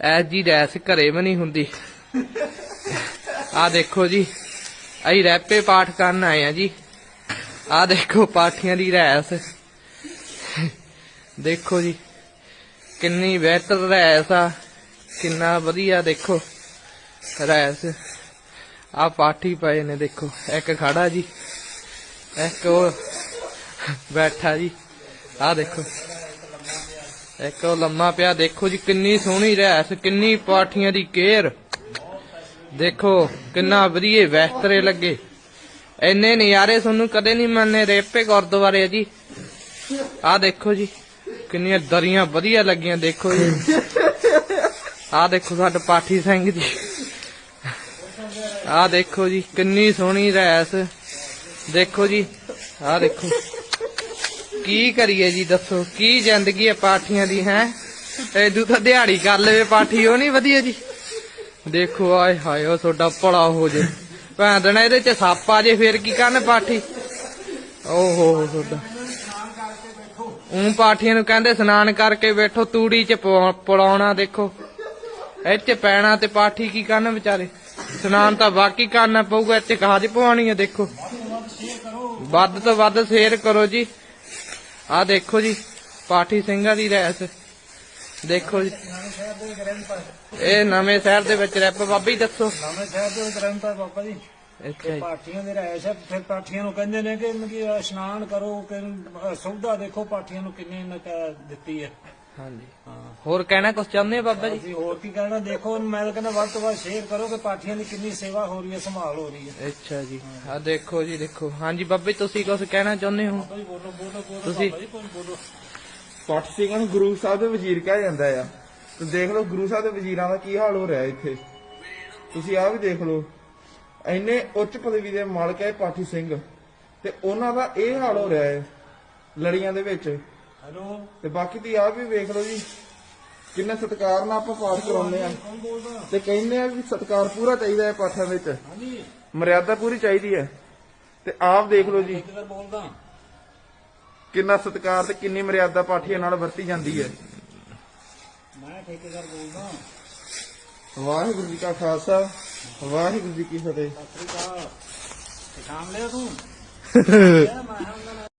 S ਜੀ ਰੈਸ ਘਰੇ ਵੀ ਨਹੀਂ ਹੁੰਦੀ। ਆ ਦੇਖੋ ਜੀ, ਅਸੀਂ ਰੈਪੇ ਪਾਠ ਕਰਨ ਆਏ ਆ ਜੀ। ਆ ਦੇਖੋ ਪਾਠੀਆਂ ਦੀ ਰੈਸ। ਦੇਖੋ ਜੀ, ਕਿੰਨੀ ਬਿਹਤਰ ਰੈਸ ਆ, ਕਿੰਨਾ ਵਧੀਆ ਦੇਖੋ ਰੈਸ। ਆ ਪਾਠੀ ਪਏ ਨੇ ਦੇਖੋ, ਇੱਕ ਖੜਾ ਜੀ, ਇੱਕ ਉਹ ਬੈਠਾ ਜੀ। ਆ ਦੇਖੋ। ਇੱਕ ਲੰਮਾ ਪਿਆ, ਦੇਖੋ ਜੀ ਕਿੰਨੀ ਸੋਹਣੀ ਰਹਿਸ, ਕਿੰਨੀ ਪਾਠੀਆਂ ਦੀ ਕੇਅਰ। ਦੇਖੋ, ਕਿੰਨਾ ਵਧੀਆ, ਬਿਹਤਰੇ ਲੱਗੇ। ਇੰਨੇ ਨਜ਼ਾਰੇ ਤੁਹਾਨੂੰ ਕਦੇ ਨਹੀਂ ਮੰਨੇ ਰੇਪੇ ਗੁਰਦੁਆਰੇ ਆ ਜੀ। ਆ ਦੇਖੋ ਜੀ, ਕਿੰਨੀਆਂ ਦਰੀਆਂ ਵਧੀਆ ਲੱਗੀਆਂ, ਦੇਖੋ ਜੀ। ਆਹ ਦੇਖੋ ਸਾਡਾ ਪਾਠੀ ਸਿੰਘ ਜੀ। ਆ ਦੇਖੋ ਜੀ, ਕਿੰਨੀ ਸੋਹਣੀ ਰਹਿਸ। ਦੇਖੋ ਜੀ, ਆ ਦੇਖੋ। ਕੀ ਕਰੀਏ ਜੀ, ਦੱਸੋ, ਕੀ ਜ਼ਿੰਦਗੀ ਹੈ ਪਾਠੀਆਂ ਦੀ, ਹੈ? ਐਦੂ ਤਾਂ ਦਿਹਾੜੀ ਕਰ ਲਵੇ ਪਾਠੀ, ਉਹ ਨਹੀਂ ਵਧੀਆ ਜੀ। ਦੇਖੋ, ਆਏ ਹਾਏ, ਉਹ ਤੁਹਾਡਾ ਭਲਾ ਹੋ ਜੇ। ਭੈਣ ਦੇਣਾ ਇਹਦੇ ਚ ਸੱਪ ਆ ਜੇ, ਫੇਰ ਕੀ ਕਰਨ ਪਾਠੀ? ਓਹੋ ਹੋ ਤੁਹਾਡਾ। ਉਂ ਪਾਠੀਆਂ ਨੂੰ ਕਹਿੰਦੇ ਇਸ਼ਨਾਨ ਕਰਕੇ ਬੈਠੋ, ਤੂੜੀ ਚ ਪਵਾ- ਪਲਾਉਣਾ ਦੇਖੋ। ਇਹ ਚ ਪੈਣਾ ਤੇ ਪਾਠੀ ਕੀ ਕਰਨ ਵਿਚਾਰੇ? ਇਸ਼ਨਾਨ ਤਾਂ ਬਾਕੀ ਕਰਨਾ ਪਊਗਾ ਇੱਥੇ ਕਾਜ ਪਵਾਉਣੀ ਆ, ਦੇਖੋ। ਵੱਧ ਤੋਂ ਵੱਧ ਸ਼ੇਅਰ ਕਰੋ ਜੀ। ਆ ਦੇਖੋ ਜੀ ਪਾਠੀ ਸਿੰਘਾਂ ਦੀ ਰੈਸ ਦੇਖੋ ਜੀ। ਇਹ ਨਵੇਂ ਸ਼ਹਿਰ ਦੇ ਵਿੱਚ ਰੈਪ ਬਾਬਾ ਜੀ ਦੱਸੋ। ਨਵੇਂ ਸ਼ਹਿਰ ਦੇ ਵਿੱਚ ਰਹਿੰਦਾ ਬਾਬਾ ਜੀ। ਜੀ। ਪਾਠੀਆਂ ਦੇ ਰਹਿਸ਼ ਹੈ ਫਿਰ ਪਾਠੀਆਂ ਨੂੰ ਕਹਿੰਦੇ ਨੇ ਕਿ ਇਸ਼ਨਾਨ ਕਰੋ ਕਿ ਸੁਵਿਧਾ ਦੇਖੋ ਪਾਠੀਆਂ ਨੂੰ ਕਿੰਨੀ ਦਿੱਤੀ ਹੈ। ਹਾਂਜੀ। ਹਾਂ ਹੋਰ ਕਹਿਣਾ ਕੁਝ ਚਾਹੁੰਦੇ ਹੋ ਬਾਬਾ ਜੀ? ਅਸੀਂ ਹੋਰ ਕੀ ਕਹਿਣਾ? ਦੇਖੋ ਮੈਂ ਤਾਂ ਕਹਿੰਦਾ ਵੱਧ ਤੋਂ ਵੱਧ ਸ਼ੇਅਰ ਕਰੋ ਕਿ ਪਾਠੀਆਂ ਦੀ ਕਿੰਨੀ ਸੇਵਾ ਹੋ ਰਹੀ ਹੈ ਸੰਭਾਲ ਹੋ ਰਹੀ ਹੈ। ਅੱਛਾ ਜੀ। ਆ ਦੇਖੋ ਜੀ ਦੇਖੋ। ਹਾਂਜੀ ਬਾਬਾ ਜੀ ਤੁਸੀਂ ਕੁਝ ਕਹਿਣਾ ਚਾਹੁੰਦੇ ਹੋ? ਭਾਈ ਬੋਲੋ ਬੋਲੋ ਬੋਲੋ ਤੁਸੀਂ- ਬਾਬਾ ਜੀ ਕੋਈ ਬੋਲੋ। ਪੱਟ ਸਿੰਘਾਂ ਨੂੰ ਗੁਰੂ ਸਾਹਿਬ ਦੇ ਵਜ਼ੀਰ ਕਿਹਾ ਜਾਂਦਾ ਆ। ਤੇ ਦੇਖ ਲਓ ਗੁਰੂ ਸਾਹਿਬ ਦੇ ਵਜ਼ੀਰਾਂ ਦਾ ਕੀ ਹਾਲ ਹੋ ਰਿਹਾ ਇੱਥੇ। ਤੁਸੀਂ ਆਹ ਵੀ ਦੇਖ ਲਓ ਇੰਨੇ ਉੱਚ ਪਦਵੀ ਦੇ ਮਾਲਕ ਹੈ ਪਾਠੀ ਸਿੰਘ। ਤੇ ਉਹਨਾਂ ਦਾ ਇਹ ਹਾਲ ਹੋ ਰਿਹਾ ਹੈ ਲੜੀਆਂ ਦੇ ਵਿੱਚ। ਹੈਲੋ। ਤੇ ਬਾਕੀ ਦੀ ਆਹ ਵੀ ਵੇਖ ਲਓ ਜੀ ਕਿੰਨੇ ਸਤਿਕਾਰ ਨਾਲ ਆਪਾਂ ਪਾਠ ਕਰਾਉਂਦੇ ਆ ਕੌਣ ਬੋਲਦਾ? ਤੇ ਕਹਿੰਦੇ ਆ ਵੀ ਸਤਿਕਾਰ ਪੂਰਾ ਚਾਹੀਦਾ ਹੈ ਪਾਠਾਂ ਵਿੱਚ। ਹਾਂਜੀ। ਮਰਿਆਦਾ ਪੂਰੀ ਚਾਹੀਦੀ ਹੈ। ਤੇ ਆਪ ਦੇਖ ਲਓ ਜੀ ਬੋਲਦਾ? ਕਿੰਨਾ ਸਤਿਕਾਰ ਤੇ ਕਿੰਨੀ ਮਰਿਆਦਾ ਪਾਠੀਆਂ ਨਾਲ ਵਰਤੀ ਜਾਂਦੀ ਹੈ। ਮੈਂ ਠੇਕੇਦਾਰ ਬੋਲਦਾ। ਵਾਹਿਗੁਰੂ ਜੀ ਕਾ ਖਾਲਸਾ ਵਾਹਿਗੁਰੂ ਜੀ ਕੀ ਫਤਿਹ। ਸਤਿ ਸ੍ਰੀ ਅਕਾਲ। ਲਿਆ ਤੂੰ ਯਾਰ ਮੈਂ ਉਹਨਾਂ